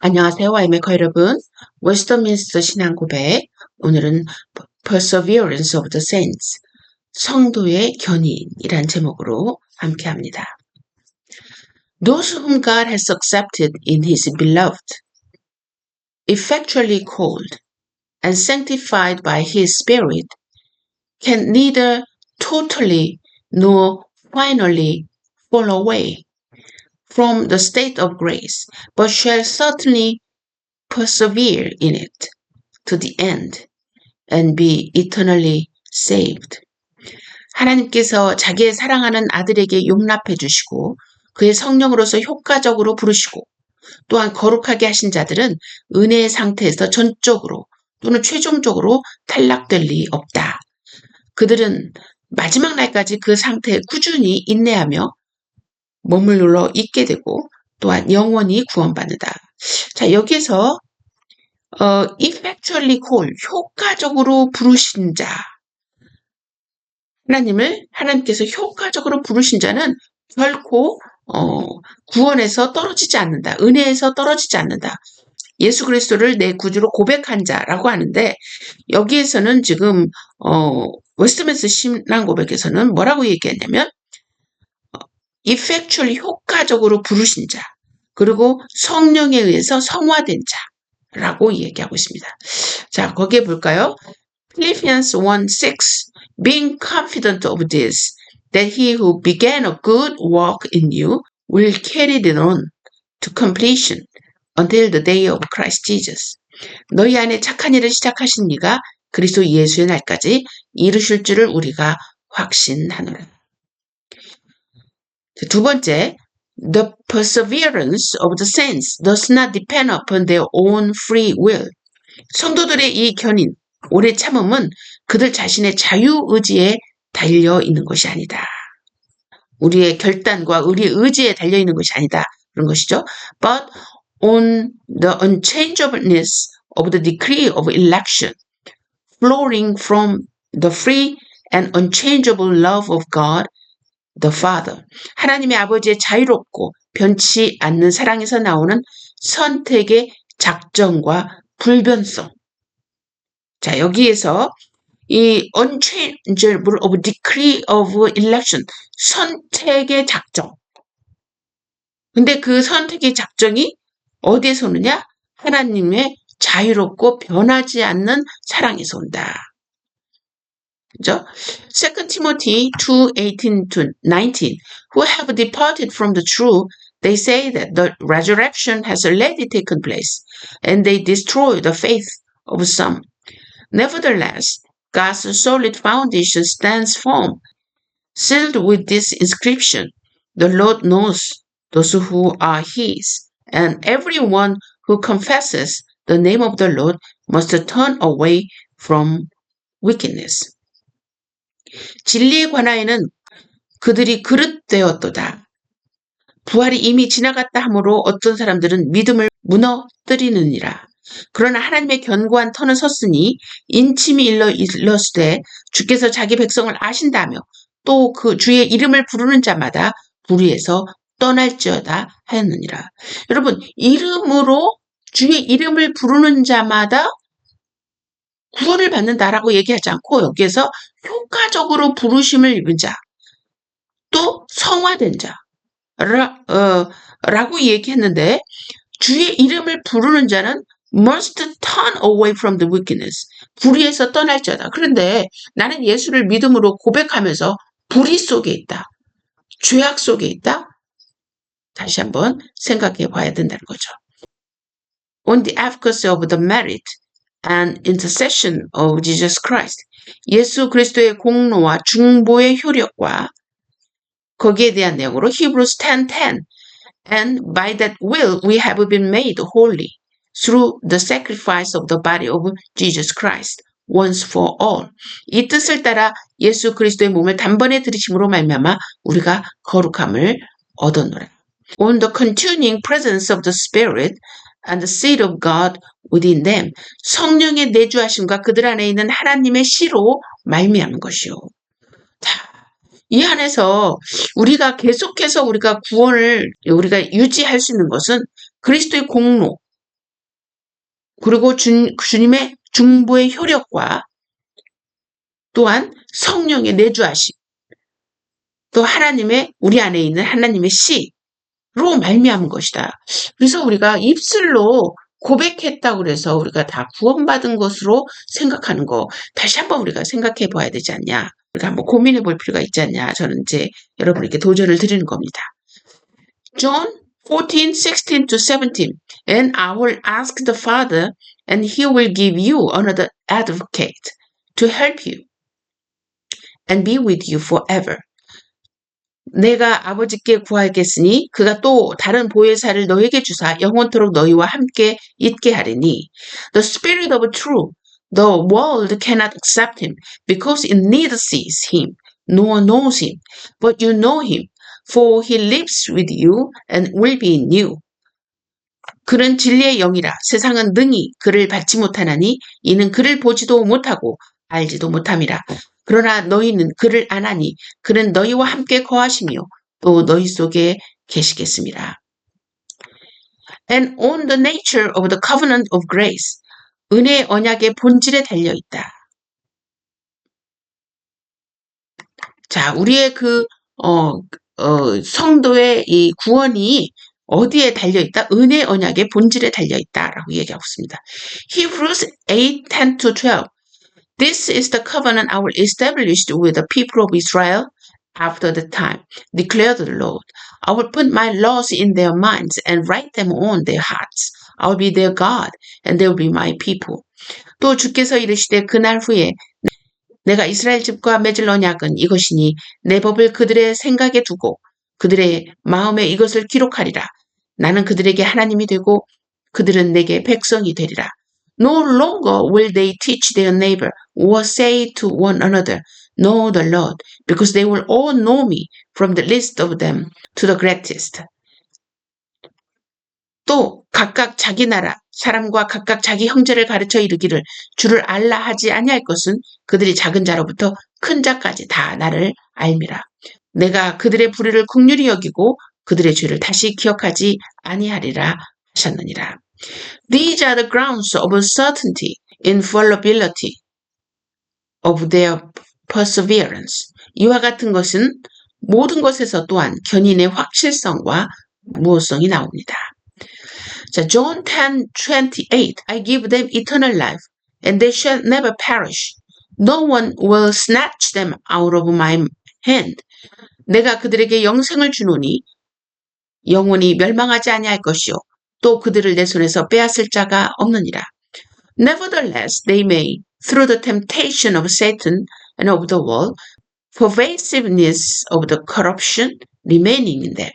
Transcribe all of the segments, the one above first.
안녕하세요. 와이메커 여러분. 웨스터민스터 신앙 고백. 오늘은 Perseverance of the Saints. 성도의 견인이란 제목으로 함께 합니다. Those whom God has accepted in His beloved, effectually called, and sanctified by His Spirit, can neither totally nor finally fall away from the state of grace, but shall certainly persevere in it to the end and be eternally saved. 하나님께서 자기의 사랑하는 아들에게 용납해 주시고 그의 성령으로서 효과적으로 부르시고 또한 거룩하게 하신 자들은 은혜의 상태에서 전적으로 또는 최종적으로 탈락될 리 없다. 그들은 마지막 날까지 그 상태에 꾸준히 인내하며 머물러 있게 되고 또한 영원히 구원받는다. 자, 여기에서 어, effectually call, 효과적으로 부르신 자. 하나님을 하나님께서 효과적으로 부르신 자는 결코 어, 구원에서 떨어지지 않는다. 은혜에서 떨어지지 않는다. 예수 그리스도를 내 구주로 고백한 자라고 하는데 여기에서는 지금 어, 웨스트맨스 신앙 고백에서는 뭐라고 얘기했냐면 effectually 효과적으로 부르신 자, 그리고 성령에 의해서 성화된 자라고 얘기하고 있습니다. 자, 거기에 볼까요? Philippians 1:6 Being confident of this, that he who began a good work in you will carry it on to completion until the day of Christ Jesus. 너희 안에 착한 일을 시작하신 이가 그리스도 예수의 날까지 이루실 줄을 우리가 확신하노라. 두 번째, the perseverance of the saints does not depend upon their own free will. 성도들의 이 견인, 오래 참음은 그들 자신의 자유의지에 달려 있는 것이 아니다. 우리의 결단과 우리의 의지에 달려 있는 것이 아니다. 그런 것이죠. But on the unchangeableness of the decree of election, flowing from the free and unchangeable love of God the Father. 하나님의 아버지의 자유롭고 변치 않는 사랑에서 나오는 선택의 작정과 불변성. 자, 여기에서 이 unchangeable of decree of election. 선택의 작정. 근데 그 선택의 작정이 어디에서 오느냐? 하나님의 자유롭고 변하지 않는 사랑에서 온다. 그죠? 2 Timothy 2, 18 to 19 who have departed from the truth they say that the resurrection has already taken place and they destroy the faith of some. Nevertheless, God's solid foundation stands firm, sealed with this inscription The Lord knows those who are His, and everyone who confesses the name of the Lord must turn away from wickedness. 진리에 관하여는 그들이 그릇되었도다. 부활이 이미 지나갔다 하므로 어떤 사람들은 믿음을 무너뜨리느니라. 그러나 하나님의 견고한 터는 섰으니 인침이 일러 일러스되 주께서 자기 백성을 아신다며 또 그 주의 이름을 부르는 자마다 불의에서 떠날지어다 하였느니라. 여러분 이름으로 주의 이름을 부르는 자마다 구원을 받는다라고 얘기하지 않고 여기에서 효과적으로 부르심을 입은 자, 또 성화된 자, 라, 어, 라고 얘기했는데 주의 이름을 부르는 자는 must turn away from the wickedness. 불의에서 떠날 자다. 그런데 나는 예수를 믿음으로 고백하면서 불의 속에 있다. 죄악 속에 있다. 다시 한번 생각해 봐야 된다는 거죠. On the efficacy of the merit and intercession of Jesus Christ. 예수 그리스도의 공로와 중보의 효력과 거기에 대한 내용으로 Hebrews 10:10 and by that will we have been made holy through the sacrifice of the body of Jesus Christ once for all. 이 뜻을 따라 예수 그리스도의 몸을 단번에 들이심으로 말미암아 우리가 거룩함을 얻었노라. On the continuing presence of the Spirit and the seed of God them. 성령의 내주하심과 그들 안에 있는 하나님의 씨로 말미암은 것이요. 자, 이 안에서 우리가 계속해서 우리가 구원을 우리가 유지할 수 있는 것은 그리스도의 공로, 그리고 주, 주님의 중보의 효력과 또한 성령의 내주하심, 또 하나님의 우리 안에 있는 하나님의 씨로 말미암은 것이다. 그래서 우리가 입술로 고백했다고 그래서 우리가 다 구원받은 것으로 생각하는 거 다시 한번 우리가 생각해 봐야 되지 않냐. 우리가 한번 고민해 볼 필요가 있지 않냐. 저는 이제 여러분에게 도전을 드리는 겁니다. John 14, 16 to 17. And I will ask the Father, and he will give you another advocate to help you and be with you forever. 내가 아버지께 구하겠으니 그가 또 다른 보혜사를 너에게 주사 영원토록 너희와 함께 있게 하리니 The Spirit of Truth The world cannot accept him because it neither sees him nor knows him but you know him for he lives with you and will be in you 그는 진리의 영이라 세상은 능히 그를 받지 못하나니 이는 그를 보지도 못하고 알지도 못함이라 그러나 너희는 그를 안 하니 그는 너희와 함께 거하시며 또 너희 속에 계시겠습니다. And on the nature of the covenant of grace, 은혜의 언약의 본질에 달려 있다. 자, 우리의 그, 어, 어, 성도의 이 구원이 어디에 달려 있다? 은혜 언약의 본질에 달려 있다 라고 얘기하고 있습니다. Hebrews 8, 10 to 12. This is the covenant I will establish with the people of Israel after the time, declared the Lord. I will put my laws in their minds and write them on their hearts. I will be their God, and they will be my people. 또 주께서 이르시되 그날 후에 내가 이스라엘 집과 맺을 언약은 이것이니 내 법을 그들의 생각에 두고 그들의 마음에 이것을 기록하리라. 나는 그들에게 하나님이 되고 그들은 내게 백성이 되리라. No longer will they teach their neighbor or say to one another, Know the Lord, because they will all know me from the least of them to the greatest. 또 각각 자기 나라 사람과 각각 자기 형제를 가르쳐 이르기를 주를 알라 하지 아니할 것은 그들이 작은 자로부터 큰 자까지 다 나를 알미라. 내가 그들의 불의를 국률이 여기고 그들의 죄를 다시 기억하지 아니하리라 하셨느니라. These are the grounds of certainty, infallibility of their perseverance. 이와 같은 것은 모든 것에서 또한 견인의 확실성과 무호성이 나옵니다. 자, John 10, 28. I give them eternal life, and they shall never perish. No one will snatch them out of my hand. 내가 그들에게 영생을 주노니 영원히 멸망하지 아니할 것이요 또 그들을 내 손에서 빼앗을 자가 없느니라. Nevertheless, they may, through the temptation of Satan and of the world, pervasiveness of the corruption remaining in them.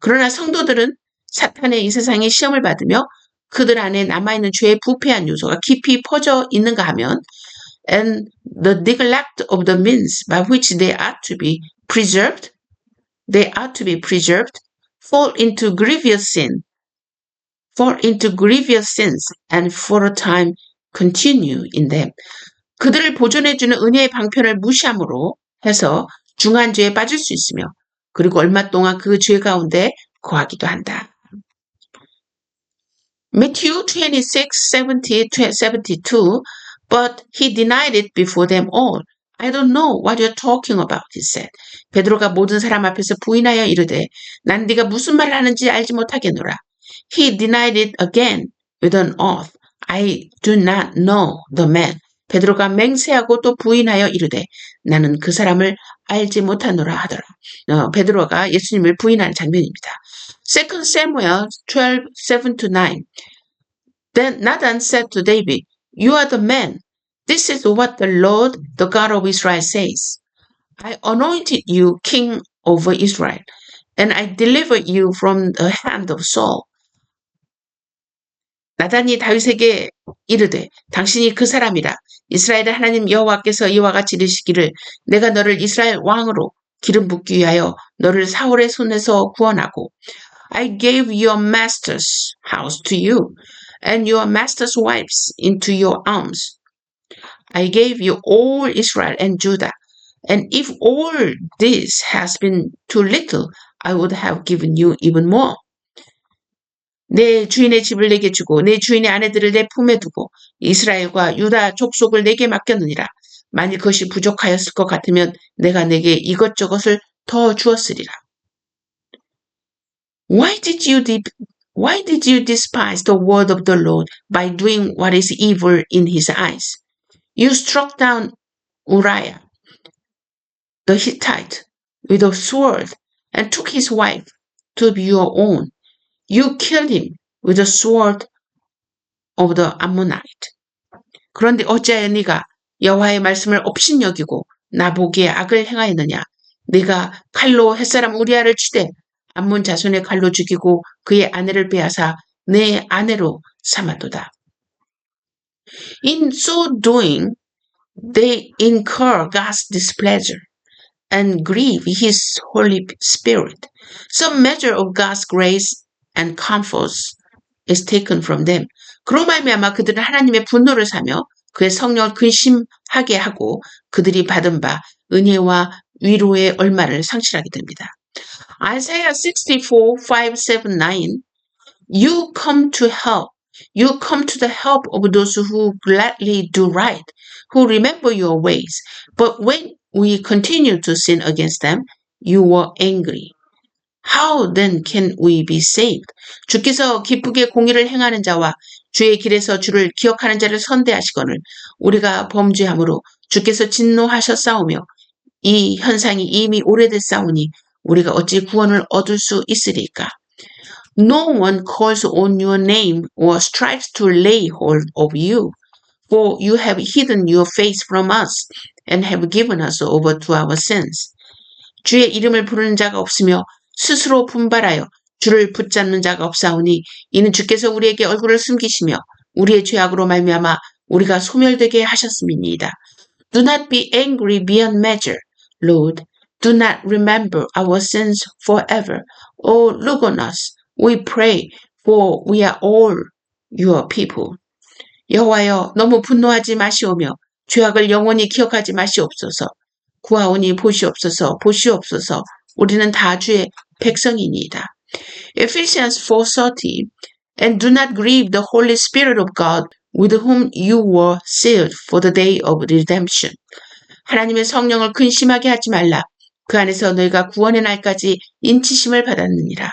그러나 성도들은 사탄의 이 세상의 시험을 받으며 그들 안에 남아있는 죄의 부패한 요소가 깊이 퍼져 있는가 하면 and the neglect of the means by which they are to be preserved, they are to be preserved, fall into grievous sin fall into grievous sins and for a time continue in them. 그들을 보존해주는 은혜의 방편을 무시함으로 해서 중한 죄에 빠질 수 있으며 그리고 얼마 동안 그 죄 가운데 거하기도 한다. Matthew 26, 70, 72 But he denied it before them all. I don't know what you're talking about, he said. 베드로가 모든 사람 앞에서 부인하여 이르되 난 네가 무슨 말을 하는지 알지 못하겠노라. He denied it again with an oath. I do not know the man. 베드로가 맹세하고 또 부인하여 이르되 나는 그 사람을 알지 못하노라 하더라. 어, 베드로가 예수님을 부인하는 장면입니다. 2 Samuel 12, 7 to 9. Then Nathan said to David, You are the man. This is what the Lord, the God of Israel says. I anointed you king over Israel, and I delivered you from the hand of Saul 나단이 다윗에게 이르되 당신이 그 사람이라 이스라엘의 하나님 여호와께서 이와 같이 이르시기를 내가 너를 이스라엘 왕으로 기름 붓기 위하여 너를 사울의 손에서 구원하고 I gave your master's house to you and your master's wives into your arms. I gave you all Israel and Judah. And if all this has been too little, I would have given you even more. 내 주인의 집을 내게 주고 내 주인의 아내들을 내 품에 두고 이스라엘과 유다 족속을 내게 맡겼느니라. 만일 그것이 부족하였을 것 같으면 내가 내게 이것저것을 더 주었으리라. Why did you why did you despise the word of the Lord by doing what is evil in his eyes? You struck down Uriah the Hittite with a sword and took his wife to be your own. You killed him with the sword of the Ammonite. 그런데 어찌하여 네가 여호와의 말씀을 업신여기고 나보기에 악을 행하였느냐? 네가 칼로 햇사람 우리아를 치되 암몬 자손의 칼로 죽이고 그의 아내를 빼앗아 내 아내로 삼았도다. In so doing, they incur God's displeasure and grieve His Holy Spirit. Some measure of God's grace and comforts is taken from them. 그로 말미암아 그들은 하나님의 분노를 사며 그의 성령을 근심하게 하고 그들이 받은 바 은혜와 위로의 얼마를 상실하게 됩니다. Isaiah 64, 5, 7, 9 You come to help. You come to the help of those who gladly do right, who remember your ways. But when we continue to sin against them, you were angry. How then can we be saved? 주께서 기쁘게 공의를 행하는 자와 주의 길에서 주를 기억하는 자를 선대하시거늘 우리가 범죄함으로 주께서 진노하셨사오며 이 현상이 이미 오래됐사오니 우리가 어찌 구원을 얻을 수 있으리까? No one calls on your name or strives to lay hold of you, for you have hidden your face from us and have given us over to our sins. 주의 이름을 부르는 자가 없으며 스스로 분발하여 주를 붙잡는 자가 없사오니 이는 주께서 우리에게 얼굴을 숨기시며 우리의 죄악으로 말미암아 우리가 소멸되게 하셨음이니이다. Do not be angry beyond measure, Lord. Do not remember our sins forever. Oh, look on us. We pray, for we are all your people. 여호와여, 너무 분노하지 마시오며 죄악을 영원히 기억하지 마시옵소서. 구하오니 보시옵소서, 보시옵소서. 우리는 다 주의 백성이니이다. Ephesians 4:30 And do not grieve the Holy Spirit of God with whom you were sealed for the day of redemption. 하나님의 성령을 근심하게 하지 말라. 그 안에서 너희가 구원의 날까지 인치심을 받았느니라.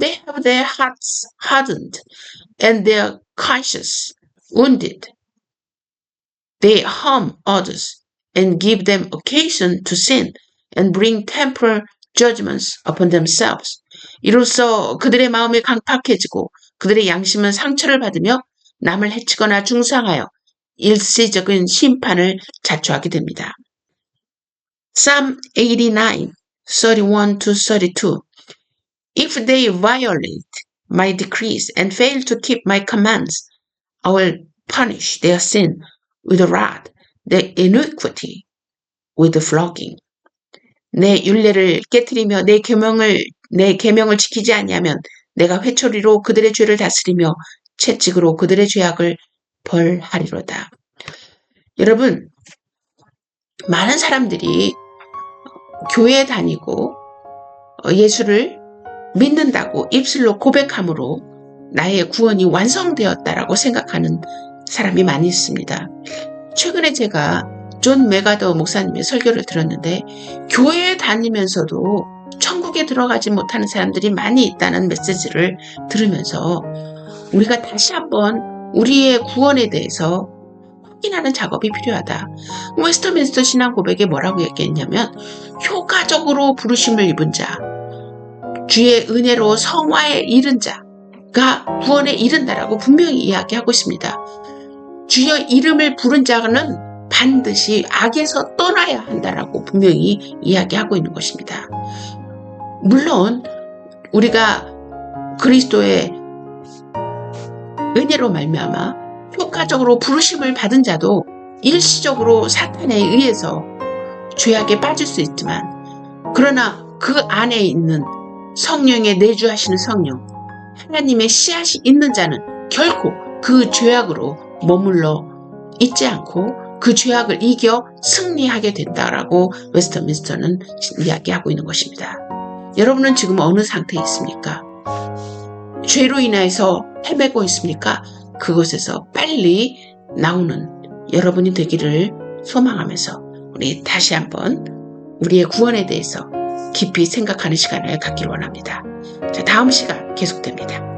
They have their hearts hardened and their conscience wounded. They harm others and give them occasion to sin and bring temporal judgments upon themselves. 이로써 그들의 마음이 강팍해지고 그들의 양심은 상처를 받으며 남을 해치거나 중상하여 일시적인 심판을 자초하게 됩니다. Psalm 89, 31 to 32. If they violate my decrees and fail to keep my commands, I will punish their sin with a rod, their iniquity with a flogging. 내 율례를 깨뜨리며 내 계명을 내 계명을 지키지 아니하면 내가 회초리로 그들의 죄를 다스리며 채찍으로 그들의 죄악을 벌하리로다. 여러분, 많은 사람들이 교회에 다니고 예수를 믿는다고 입술로 고백함으로 나의 구원이 완성되었다라고 생각하는 사람이 많이 있습니다. 최근에 제가 존 메가더 목사님의 설교를 들었는데 교회에 다니면서도 천국에 들어가지 못하는 사람들이 많이 있다는 메시지를 들으면서 우리가 다시 한번 우리의 구원에 대해서 확인하는 작업이 필요하다. 웨스터민스터 신앙 고백에 뭐라고 얘기했냐면 효과적으로 부르심을 입은 자, 주의 은혜로 성화에 이른 자가 구원에 이른다라고 분명히 이야기하고 있습니다. 주의 이름을 부른 자는 반드시 악에서 떠나야 한다라고 분명히 이야기하고 있는 것입니다. 물론 우리가 그리스도의 은혜로 말미암아 효과적으로 부르심을 받은 자도 일시적으로 사탄에 의해서 죄악에 빠질 수 있지만 그러나 그 안에 있는 성령의 내주하시는 성령 하나님의 씨앗이 있는 자는 결코 그 죄악으로 머물러 있지 않고 그 죄악을 이겨 승리하게 된다라고 웨스터민스터는 이야기하고 있는 것입니다. 여러분은 지금 어느 상태에 있습니까? 죄로 인해서 헤매고 있습니까? 그것에서 빨리 나오는 여러분이 되기를 소망하면서 우리 다시 한번 우리의 구원에 대해서 깊이 생각하는 시간을 갖기를 원합니다. 자, 다음 시간 계속됩니다.